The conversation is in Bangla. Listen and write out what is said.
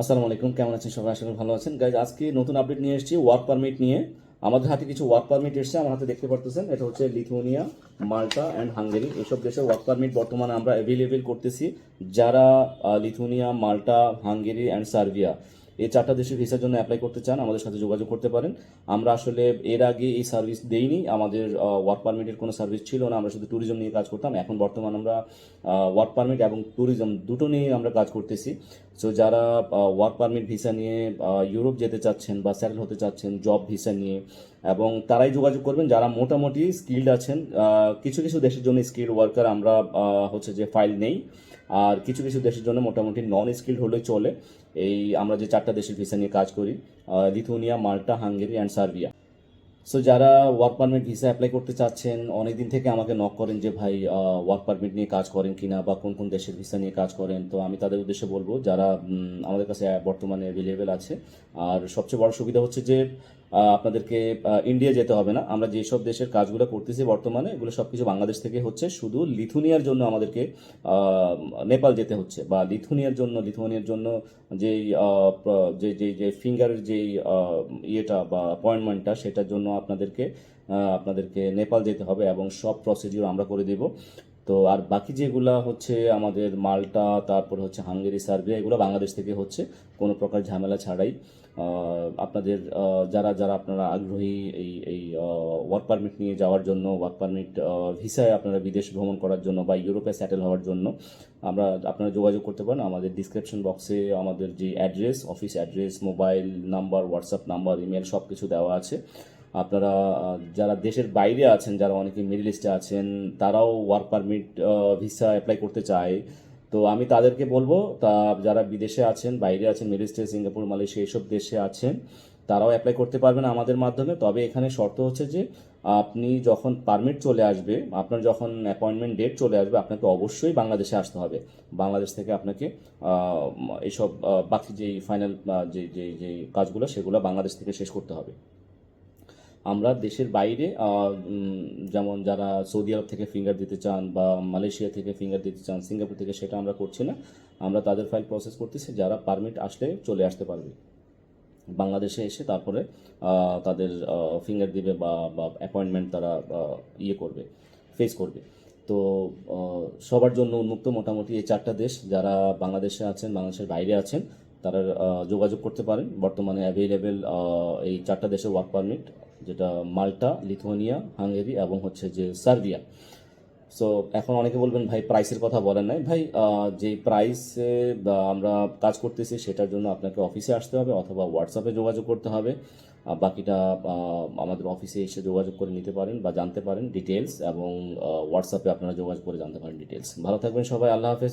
আসসালামু আলাইকুম, কেমন আছেন সবাই? আসলে ভালো আছেন। গাইজ আজকে নতুন আপডেট নিয়ে এসেছি ওয়ার্ক পারমিট নিয়ে। আমাদের হাতে কিছু ওয়ার্ক পারমিট এসছে, আমার হাতে দেখতে পারতেছেন। এটা হচ্ছে লিথুনিয়া মাল্টা অ্যান্ড হাঙ্গেরি এইসব দেশের ওয়ার্ক পারমিট বর্তমানে আমরা অ্যাভেলেবেল করতেছি, যারা Lithuania Malta Hungary and Serbia এই চারটা দেশের ভিসার জন্য অ্যাপ্লাই করতে চান, আমাদের সাথে যোগাযোগ করতে পারেন। আমরা আসলে এর আগে এই সার্ভিস দেইনি, আমাদের ওয়ার্ক পারমিটের কোনো সার্ভিস ছিল না, আমরা শুধু ট্যুরিজম নিয়ে কাজ করতাম। এখন বর্তমান আমরা ওয়ার্ক পারমিট এবং ট্যুরিজম দুটো নিয়ে আমরা কাজ করতেছি। সো যারা ওয়ার্ক পারমিট ভিসা নিয়ে ইউরোপ যেতে চাচ্ছেন বা স্যাটেল হতে চাচ্ছেন জব ভিসা নিয়ে, এবং তারাই যোগাযোগ করবেন। যারা মোটামুটি স্কিল্ড আছেন কিছু কিছু দেশের জন্য স্কিল্ড ওয়ার্কার আমরা হচ্ছে যে ফাইল নেই। আর কিছু কিছু দেশের জন্য মোটামুটি নন স্কিল্ড হলে চলে। এই আমরা যে চারটা দেশের ভিসা নিয়ে কাজ করি Lithuania Malta, Hungary and Serbia. So যারা ওয়ার্ক পারমিট ভিসা অ্যাপ্লাই করতে চাচ্ছেন অনেক দিন থেকে আমাকে নক করেন যে, ভাই ওয়ার্ক পারমিট নিয়ে কাজ করেন কিনা বা কোন কোন দেশের ভিসা নিয়ে কাজ করেন? তো আমি তাদের উদ্দেশ্যে বলব, যারা আমাদের কাছে বর্তমানে অ্যাভেলেবেল আছে, আর সবচেয়ে বড় সুবিধা হচ্ছে যে আপনাদেরকে ইন্ডিয়া যেতে হবে না। আমরা যেসব দেশের কাজগুলো করতেছি বর্তমানে, এগুলো সব কিছু বাংলাদেশ থেকে হচ্ছে। শুধু লিথুনিয়ার জন্য আমাদেরকে নেপাল যেতে হচ্ছে বা লিথুনিয়ার জন্য, লিথুয়ানিয়ার জন্য যেই যে যে যে ফিঙ্গারের যেই ইয়েটা বা অ্যাপয়েন্টমেন্টটা সেটার জন্য আপনাদেরকে আপনাদেরকে নেপাল যেতে হবে এবং সব প্রসিডিওর আমরা করে দেব। তো আর বাকি যেগুলা হচ্ছে আমাদের মাল্টা, তারপর হচ্ছে হাঙ্গেরি, সার্বিয়া, এগুলো বাংলাদেশ থেকে হচ্ছে কোনো প্রকার ঝামেলা ছাড়াই আপনাদের যারা যারা আপনারা আগ্রহী এই এই ওয়ার্ক পারমিট নিয়ে যাওয়ার জন্য ওয়ার্ক পারমিট ভিসায় আপনারা বিদেশ ভ্রমণ করার জন্য বা ইউরোপে সেটেল হওয়ার জন্য, আমরা, আপনারা যোগাযোগ করতে পারেন। আমাদের ডিসক্রিপশন বক্সে আমাদের যে address office address mobile number WhatsApp number email সব কিছু দেওয়া আছে। আপনারা যারা দেশের বাইরে আছেন, যারা অনেকে মিডল ইস্টে আছেন, তারাও ওয়ার্ক পারমিট ভিসা অ্যাপ্লাই করতে চায়। তো আমি তাদেরকে বলব, তা যারা বিদেশে আছেন, বাইরে আছেন মিডল ইস্টে সিঙ্গাপুর মালয়েশিয়া এইসব দেশে আছেন, তারাও অ্যাপ্লাই করতে পারবেন আমাদের মাধ্যমে। তবে এখানে শর্ত হচ্ছে যে, আপনি যখন পারমিট চলে আসবে, আপনার যখন অ্যাপয়েন্টমেন্ট ডেট চলে আসবে, আপনাকে অবশ্যই বাংলাদেশে আসতে হবে। বাংলাদেশ থেকে আপনাকে এইসব বাকি যেই ফাইনাল যে যে যে কাজগুলো, সেগুলো বাংলাদেশ থেকে শেষ করতে হবে। আমরা দেশের বাইরে যেমন যারা সৌদি আরব থেকে ফিঙ্গার দিতে চান বা মালয়েশিয়া থেকে ফিঙ্গার দিতে চান, সিঙ্গাপুর থেকে, সেটা আমরা করছি না। আমরা তাদের ফাইল প্রসেস করতেছি, যারা পারমিট আসলে চলে আসতে পারবে। বাংলাদেশে এসে তারপরে তাদের ফিঙ্গার দিবে বা বা অ্যাপয়েন্টমেন্ট তারা ইয়ে করবে ফেস করবে। তো সবার জন্য উন্মুক্ত মোটামুটি এই চারটা দেশ, যারা বাংলাদেশে আছেন, বাংলাদেশের বাইরে আছেন, তারা যোগাযোগ করতে পারেন। বর্তমানে অ্যাভেলেবেল এই চারটা দেশের ওয়ার্ক পারমিট যেটা মাল্টা, লিথুয়ানিয়া, হাঙ্গেরি এবং হচ্ছে যে সার্বিয়া। সো এখন অনেকে বলবেন, ভাই প্রাইসের কথা বলেন নাই। ভাই যে প্রাইসে আমরা কাজ করতেছি, সেটার জন্য আপনাকে অফিসে আসতে হবে অথবা হোয়াটসঅ্যাপে যোগাযোগ করতে হবে। বাকিটা আমাদের অফিসে এসে যোগাযোগ করে নিতে পারেন বা জানতে পারেন ডিটেলস এবং হোয়াটসঅ্যাপে আপনারা যোগাযোগ করে জানতে পারেন ডিটেলস ভালো থাকবেন সবাই, আল্লাহ হাফেজ।